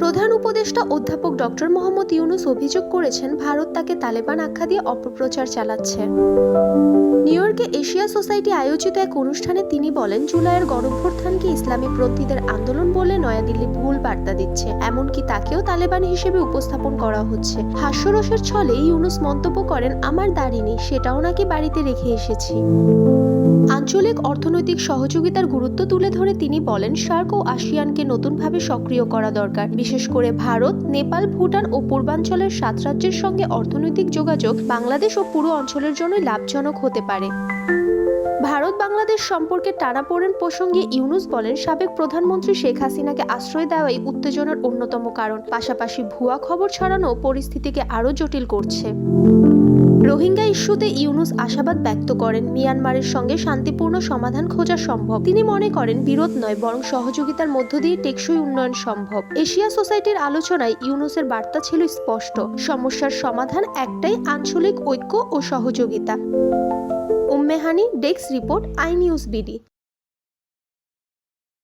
প্রধান উপদেষ্টা অধ্যাপক ডক্টর মোহাম্মদ ইউনুস অভিযোগ করেছেন, ভারত তাকে তালেবান আখ্যা দিয়ে অপপ্রচার চালাচ্ছে। নিউ ইয়র্কে এশিয়া সোসাইটি আয়োজিত এক অনুষ্ঠানে তিনি বলেন, জুলাইয়ের গণভ্যুত্থানকে ইসলামী পন্থীদের আন্দোলন বলে নয়াদিল্লি ভুল বার্তা দিচ্ছে। এমনকি তাকেও তালেবান হিসেবে উপস্থাপন করা হচ্ছে। হাস্যরসের ছলে ইউনুস মন্তব্য করেন, আমার দাড়ি সেটাও নাকি বাড়িতে রেখে এসেছি। আঞ্চলিক অর্থনৈতিক সহযোগিতার গুরুত্ব তুলে ধরে তিনি বলেন সার্ক ও আসিয়ানকে নতুনভাবে সক্রিয় করা দরকার। বিশেষ করে ভারত, নেপাল, ভুটান ও পূর্বাঞ্চলের সাত রাজ্যের সঙ্গে অর্থনৈতিক যোগাযোগ বাংলাদেশ ও পুরো অঞ্চলের জন্য লাভজনক হতে পারে। ভারত বাংলাদেশ সম্পর্কে টানাপোড়েন প্রসঙ্গে ইউনুস বলেন, সাবেক প্রধানমন্ত্রী শেখ হাসিনাকে আশ্রয় দেওয়াই উত্তেজনার অন্যতম কারণ। পাশাপাশি ভুয়া খবর ছড়ানো পরিস্থিতিকে আরও জটিল করছে। রোহিঙ্গা ইস্যুতে ইউনুস আশাবাদ ব্যক্ত করেন। মিয়ানমারের সঙ্গে শান্তিপূর্ণ সমাধান খোঁজা সম্ভব। তিনি মনে করেন, বিরোধ নয়, বরং সহযোগিতার মধ্য দিয়ে টেকসই উন্নয়ন সম্ভব। এশিয়া সোসাইটির আলোচনায় ইউনুসের বার্তা ছিল স্পষ্ট, সমস্যার সমাধান একটাই আঞ্চলিক ঐক্য ও সহযোগিতা। Ummehani desk report I news BD.